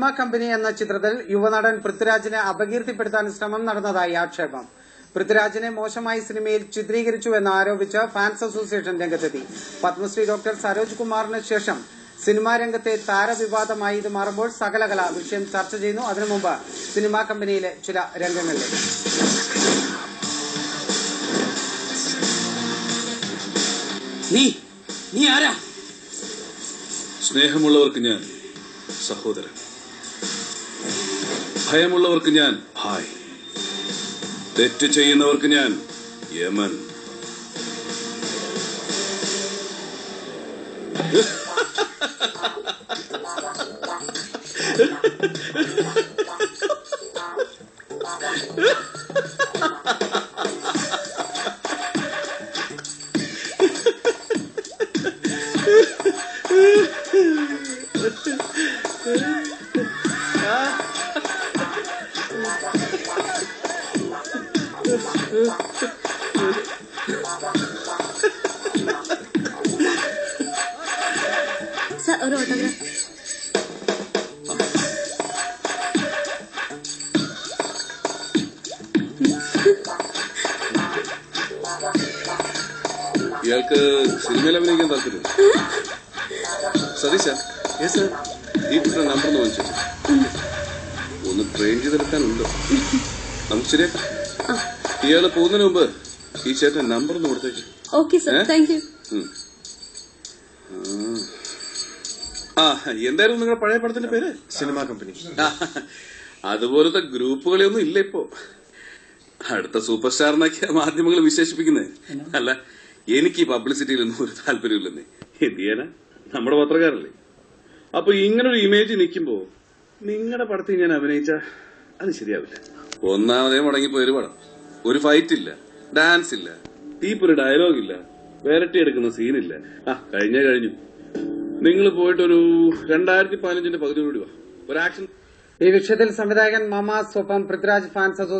Cinema company എന്ന ചിത്രത്തിൽ യുവനടൻ പൃഥ്വിരാജിനെ അപകീർത്തിപ്പെടുത്താൻ ശ്രമം നടന്നതായി ആക്ഷേപം. പൃഥ്വിരാജിനെ മോശമായി സിനിമയിൽ ചിത്രീകരിച്ചു എന്ന് ആരോപിച്ച് ഫാൻസ് അസോസിയേഷൻ രംഗത്തെത്തി. പത്മശ്രീ ഡോക്ടർ സരോജ് കുമാറിന് ശേഷം സിനിമാ രംഗത്തെ താരവിവാദമായി ഇത് മാറുമ്പോൾ സകലകല വിഷയം ചർച്ച ചെയ്യുന്നു. അതിനു മുമ്പ് സിനിമാ കമ്പനിയിലെ ചില രംഗങ്ങളിലേക്ക്. നീ നീ ആരാ? സ്നേഹമുള്ളവർക്ക് ഞാൻ സഹോദരൻ. ഭയമുള്ളവർക്ക് ഞാൻ ഭായ് തെറ്റ് ചെയ്യുന്നവർക്ക് ഞാൻ യമൻ. സർ ഒരു ഓട്ടോഗ്രാഫ് ഇയാൾക്ക് സിനിമയിൽ അഭിനയിക്കാൻ താല്പര്യം? സതീശ യെസ് ഈ കുട്ടിയുടെ നമ്പർ ഒന്ന് വാങ്ങിച്ചു. ഒന്ന് ട്രെയിൻ ചെയ്തെടുക്കാനുണ്ട്. നമുക്ക് ശരിയാക്കാം. ഇയാൾ പോകുന്നതിന് മുമ്പ് ഈ ചേട്ടൻ നമ്പർ ഒന്ന് കൊടുത്തേക്ക്. Okay sir? Thank you. ആ എന്തായിരുന്നു നിങ്ങളുടെ പഴയ പടത്തിന്റെ പേര്? സിനിമാ കമ്പനി അതുപോലത്തെ ഗ്രൂപ്പുകളെയൊന്നും ഇല്ല ഇപ്പോ. അടുത്ത സൂപ്പർ സ്റ്റാറിനൊക്കെ മാധ്യമങ്ങൾ വിശേഷിപ്പിക്കുന്നത് അല്ല എനിക്ക് പബ്ലിസിറ്റിയിൽ പബ്ലിസിറ്റിയിലൊന്നും ഒരു താല്പര്യമില്ലെന്നേ എന്ത് ചെയ്യാനാ? നമ്മുടെ പത്രക്കാരല്ലേ. അപ്പൊ ഇങ്ങനൊരു ഇമേജ് നിൽക്കുമ്പോ നിങ്ങളുടെ പടത്തിൽ ഞാൻ അഭിനയിച്ച അത് ശരിയാവില്ല. ഒന്നാമതേ മുടങ്ങിപ്പോയൊരു പടം. ഒരു ഫൈറ്റ് ഇല്ല. ഡാൻസ് ഇല്ല. തീപ്പൊരു ഡയലോഗ് ഇല്ല. വെരട്ടി എടുക്കുന്ന സീനില്ല ആ കഴിഞ്ഞേ കഴിഞ്ഞു. നിങ്ങൾ പോയിട്ടൊരു രണ്ടായിരത്തി പതിനഞ്ചിന്റെ കൂടി വാ. ഒരു ആക്ഷൻ ഈ വിഷയത്തിൽ സംവിധായകൻ മമാസ് ഒപ്പം പൃഥ്വിരാജ് ഫാൻസ് അസോസിയേഷൻ